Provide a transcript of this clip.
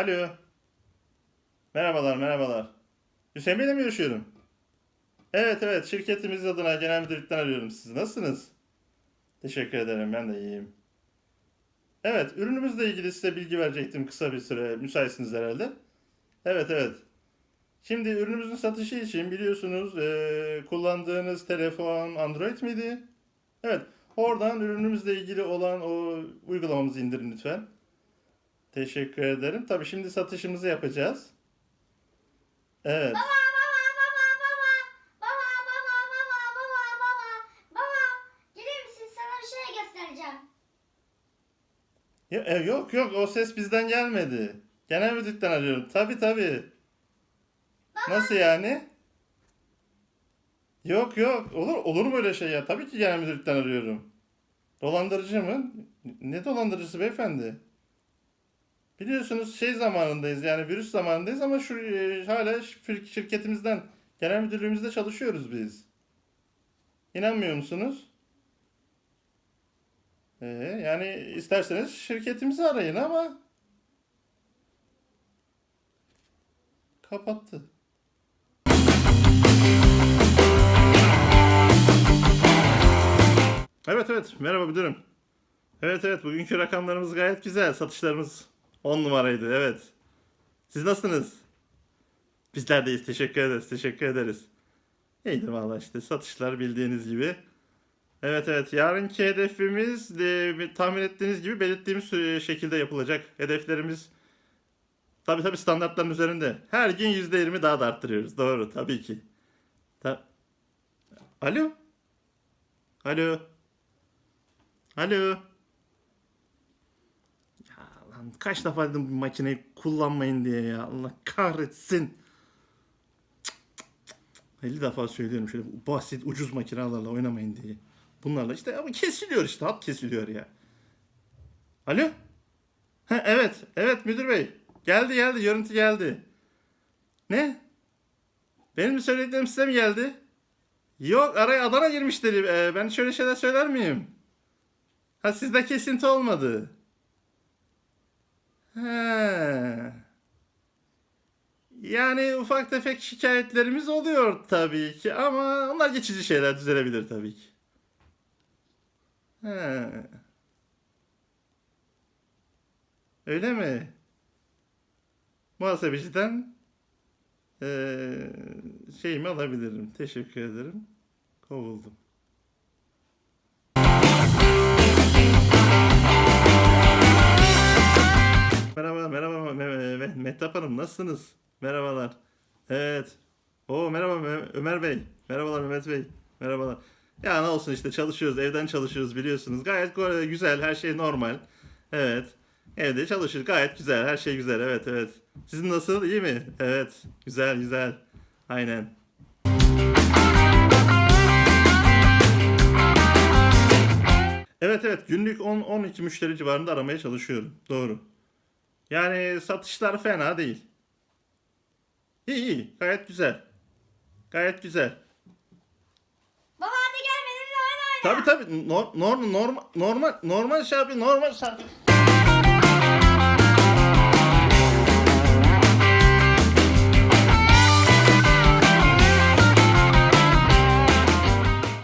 Alo. Merhabalar, merhabalar. Hüseyin Bey'le mi görüşüyorum? Evet, evet. Şirketimiz adına genel müdürlükten arıyorum sizi. Nasılsınız? Teşekkür ederim. Ben de iyiyim. Evet, ürünümüzle ilgili size bilgi verecektim kısa bir süre. Müsaitsiniz herhalde. Evet, evet. Şimdi ürünümüzün satışı için biliyorsunuz eee, kullandığınız telefon Android miydi? Evet. Oradan ürünümüzle ilgili olan o uygulamamızı indirin lütfen. Teşekkür ederim. Tabii şimdi satışımızı yapacağız. Evet. Baba baba baba baba baba baba baba baba baba baba gelir misin sana bir şey göstereceğim. Ya, e, yok yok o ses bizden gelmedi. Genel müdürlükten arıyorum. Tabii tabii. Nasıl yani? Yok yok. Olur olur mu öyle şey ya? Tabii ki genel müdürlükten arıyorum. Dolandırıcı mı? Ne dolandırıcısı beyefendi? Biliyorsunuz şey zamanındayız yani virüs zamanındayız ama şu e, hala şir- şirketimizden genel müdürlüğümüzde çalışıyoruz biz. İnanmıyor musunuz? Ee, yani isterseniz şirketimizi arayın ama kapattı. Evet evet merhaba müdürüm. Evet evet bugünkü rakamlarımız gayet güzel. Satışlarımız 10 numaraydı evet. Siz nasılsınız? Bizler deyiz teşekkür ederiz teşekkür ederiz. İyidir valla işte satışlar bildiğiniz gibi. Evet evet yarınki hedefimiz e, tahmin ettiğiniz gibi belirttiğimiz e, şekilde yapılacak. Hedeflerimiz tabii tabii standartların üzerinde. Her gün %20 daha da arttırıyoruz. Doğru tabii ki. Ta- Alo? Alo? Alo? Kaç defa dedim bu makineyi kullanmayın diye ya. Allah kahretsin. Cık, cık, cık, cık. 50 defa söylüyorum şöyle basit ucuz makinelerle oynamayın diye. Bunlarla işte ama kesiliyor işte hat kesiliyor ya. Alo? Ha, evet, evet müdür bey. Geldi geldi, görüntü geldi. Ne? Benim söylediklerim size mi geldi? Yok, araya Adana girmiştir. Ee, ben şöyle şeyler söyler miyim? Ha sizde kesinti olmadı. Yani ufak tefek şikayetlerimiz oluyor tabii ki ama onlar geçici şeyler düzelebilir tabii ki. He. Öyle mi? Muhasebeciden eee şeyimi alabilirim. Teşekkür ederim. Kovuldum. Mehtap Hanım nasılsınız? Merhabalar. Evet. Oo merhaba Me- Ömer Bey. Merhabalar Mehmet Bey. Merhabalar. Ya ne olsun işte çalışıyoruz, evden çalışıyoruz biliyorsunuz. Gayet güzel, her şey normal. Evet. Evde çalışır, gayet güzel, her şey güzel. Evet, evet. Sizin nasıl, iyi mi? Evet, güzel, güzel. Aynen. Evet, evet. Günlük 10-12 müşteri civarında aramaya çalışıyorum. Doğru. Yani satışlar fena değil. İyi, iyi. Gayet güzel. Gayet güzel. Baba hadi gel benimle oyna oyna. Tabii tabii. Nor- norm- normal normal normal şey abi normal şarkı.